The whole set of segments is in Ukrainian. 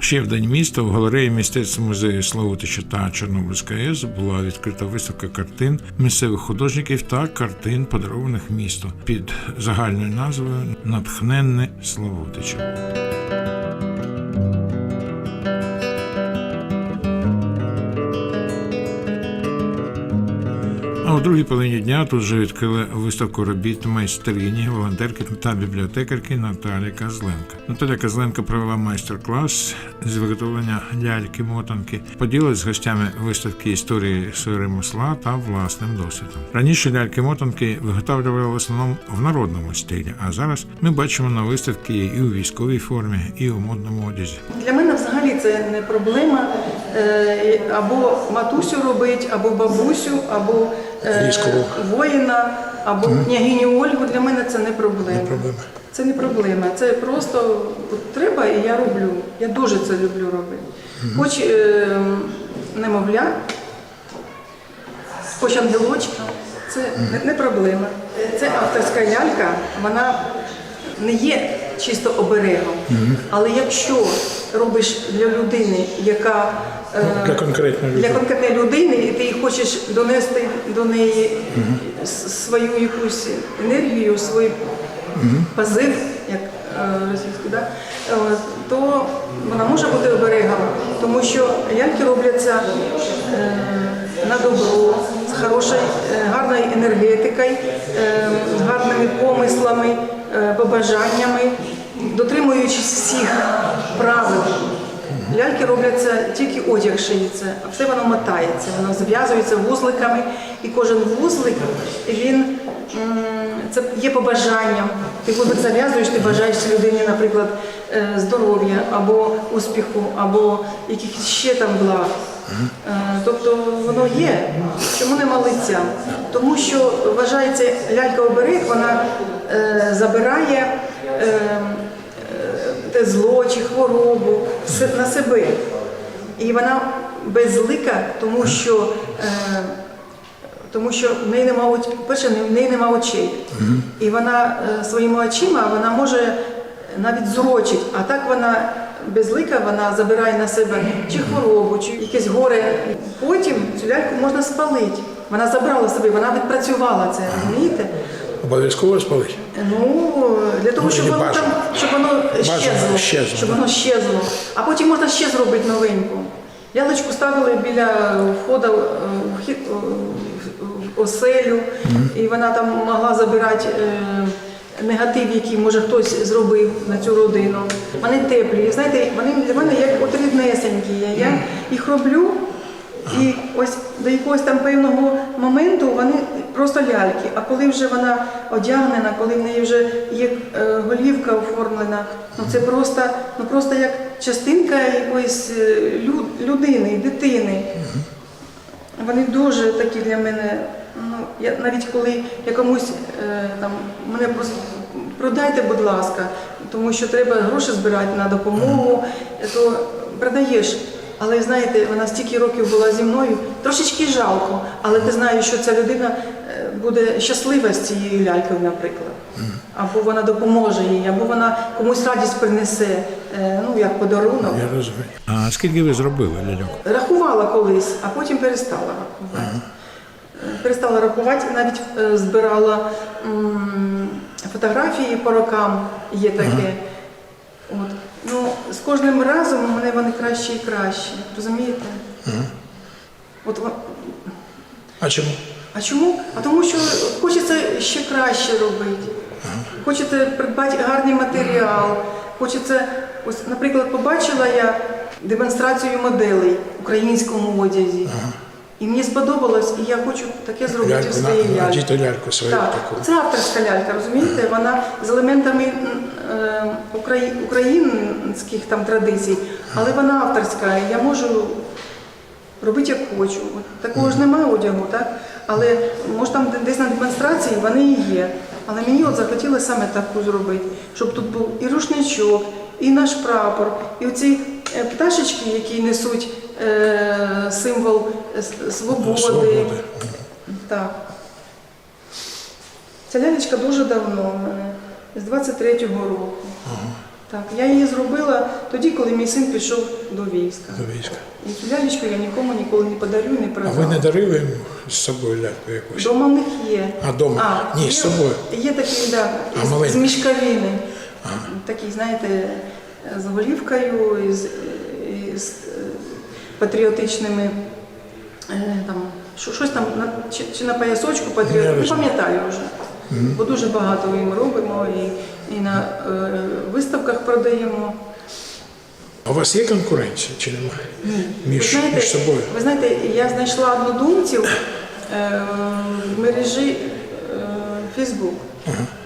Ще в день міста в галереї мистецтва музею Славутича та Чорнобильська АЕС була відкрита виставка картин місцевих художників та картин, подарованих місту під загальною назвою Натхненне Славутича. У другій половині дня тут же відкрили виставку робіт майстрині, волонтерки та бібліотекарки Наталі Козленка. Наталя Козленка провела майстер-клас з виготовлення ляльки-мотанки, поділилась з гостями виставки історії ремесла та власним досвідом. Раніше ляльки-мотанки виготовлювали в основному в народному стилі, а зараз ми бачимо на виставці і у військовій формі, і у модному одязі. Для мене взагалі це не проблема або матусю робити, або бабусю, або е, воїна, або княгиню Ольгу. Для мене це не проблема. проблема. Це не проблема. Це просто от треба і я роблю. Я дуже це люблю робити. Хоч е, немовля, хоч ангелочка, це не, не проблема. Це авторська лялька, вона не є чисто оберегом. Але якщо робиш для людини, яка е, Для конкретної для людини. конкретної людини, і ти хочеш донести до неї с- свою якусь енергію, свій позив, як е, російською, да? Е, то вона може бути оберегом, тому що ляльки робляться е, на добро, з хорошою, е, гарною енергетикою, е, з гарними помислами, побажаннями, дотримуючись всіх правил. Ляльки робляться тільки одяг шиється, а все воно мотається, воно зв'язується вузликами, і кожен вузлик він це є побажанням. Ти вузлик зав'язуєш, ти бажаєш людині, наприклад, е, здоров'я або успіху, або якихось ще там благ. Е, Тобто воно є. Чому нема лиця? Тому що вважається лялька оберег, вона е, забирає. е, те зло чи хворобу на себе. І вона безлика, тому що, е, тому що в неї нема, перше, в неї нема очей. І вона е, своїми очима вона може навіть зурочить, а так вона безлика, вона забирає на себе чи хворобу, чи якесь горе. Потім цю ляльку можна спалити. Вона забрала собі, вона відпрацювала це, розумієте? Обов'язково спалить. Ну, для того, Ну, щоб воно там, щоб воно щезло, щоб воно щезло. А потім можна ще зробити новеньку. Ялочку ставили біля входу е, в е, в оселю, і вона там могла забирати е, негатив, який може хтось зробив на цю родину. Вони теплі. Знаєте, вони для мене як от ріднесенькі. Я- їх роблю. І ось до якогось там певного моменту вони просто ляльки. А коли вже вона одягнена, коли в неї вже є е, голівка оформлена, ну це просто, ну просто як частинка якоїсь е, людини, дитини. Вони дуже такі для мене. Ну, я навіть коли я комусь е, там мене просто продайте, будь ласка, тому що треба гроші збирати на допомогу, то продаєш. Але знаєте, вона стільки років була зі мною, трошечки жалко, але ти знаєш, що ця людина е, буде щаслива з цією лялькою, наприклад. Або вона допоможе їй, або вона комусь радість принесе, е, ну як подарунок. Я розумію. А скільки ви зробили ляльок? Рахувала колись, а потім перестала рахувати. Е, Перестала рахувати, навіть е, збирала фотографії по рокам, є таке. От. Ну, з кожним разом у мене вони краще і краще. Розумієте? От, А чому? а чому? А тому що хочеться ще краще робити. Хочете придбати гарний матеріал. Хочеться, ось, наприклад, побачила я демонстрацію моделей в українському одязі. І мені сподобалось, і я хочу таке зробити Ляльку, своїй ляльці. Так, це авторська лялька, розумієте? Вона з елементами е, украї- українських там традицій, але вона авторська. і Я можу робити як хочу. Такого ж немає одягу, так? Але може там десь на демонстрації вони і є. Але мені от захотілося саме таку зробити, щоб тут був і рушничок, і наш прапор, і оці е, пташечки, які несуть символ е, с- свободи. Так. Ця лялечка дуже давно в мене, з 23-го року. Так, я її зробила тоді, коли мій син пішов до війська. До війська. І цю лялечку я нікому ніколи не подарю, не А продам. ви не дарили йому з собою ляльку якусь? Дома в них є. А, дома? Ні, є, з собою. Є такі, да, А, з, з мішкавини. Такі, знаєте, з голівкою, е, патріотичними. е, Там, що- щось там на, чи, чи на поясочку патріот, не пам'ятаю вже. Бо дуже багато їм робимо і, і на е, виставках продаємо. А у вас є конкуренція чи немає? Між, ви, знаєте, між собою? ви знаєте, я знайшла однодумців е, в мережі е, Facebook.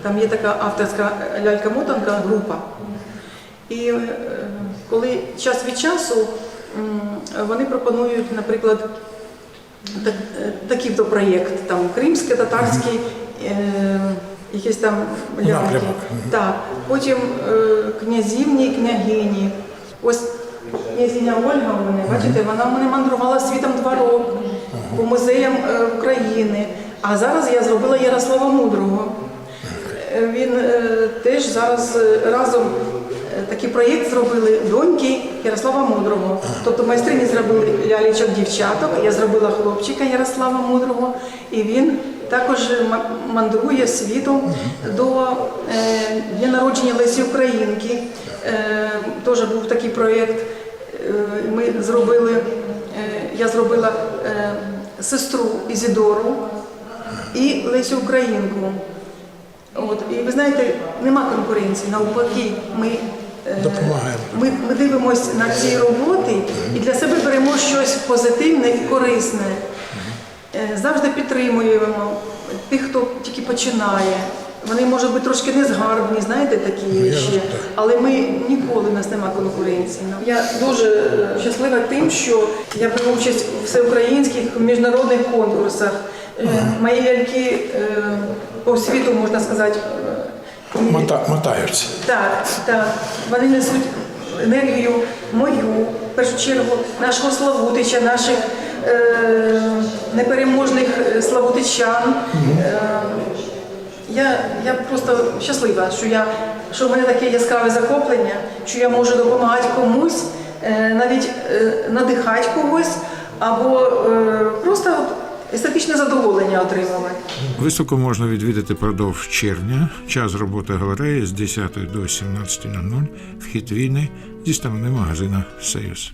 Там є така авторська лялька-мотанка група. І е, коли час від часу вони пропонують, наприклад, так, е, такий то проєкт, там кримський, татарський, е, якісь там ляльки. Так. Потім е, князівні, княгині. Ось князіня Ольга мене, бачите, вона мене мандрувала світом два роки по музеям е, України. А зараз я зробила Ярослава Мудрого. Е, Він е, теж зараз е, разом такий проєкт зробили доньки Ярослава Мудрого. Тобто майстрині зробили лялечок дівчаток, я зробила хлопчика Ярослава Мудрого, і він також мандрує світом до е, дня народження Лесі Українки. Е, Теж був такий проєкт. Е, Ми зробили, я зробила сестру Ізідору і Лесю Українку. От, і ви знаєте, нема конкуренції, навпаки, ми, Допомагаємо. ми, ми дивимося на ці роботи і для себе беремо щось позитивне і корисне. Е, Завжди підтримуємо тих, хто тільки починає. Вони можуть бути трошки незгарбні, знаєте, такі Ну, ще. Але ми ніколи в нас нема конкуренції. Я дуже е, щаслива тим, що я беру участь у всеукраїнських міжнародних конкурсах. Е, Мої ляльки е, по світу, можна сказати, е, Мота, мотаються. так, так. Вони несуть енергію мою, в першу чергу, нашого Славутича, наших е, непереможних е, славутичан. Е, я, я просто щаслива, що, я, що в мене таке яскраве захоплення, що я можу допомагати комусь, е, навіть е, надихати когось, або е, просто от естетичне задоволення отримали. Виставку можна відвідати продовж червня. Час роботи галереї з 10 до 17.00. Вхід війни зі сторони магазина Союз.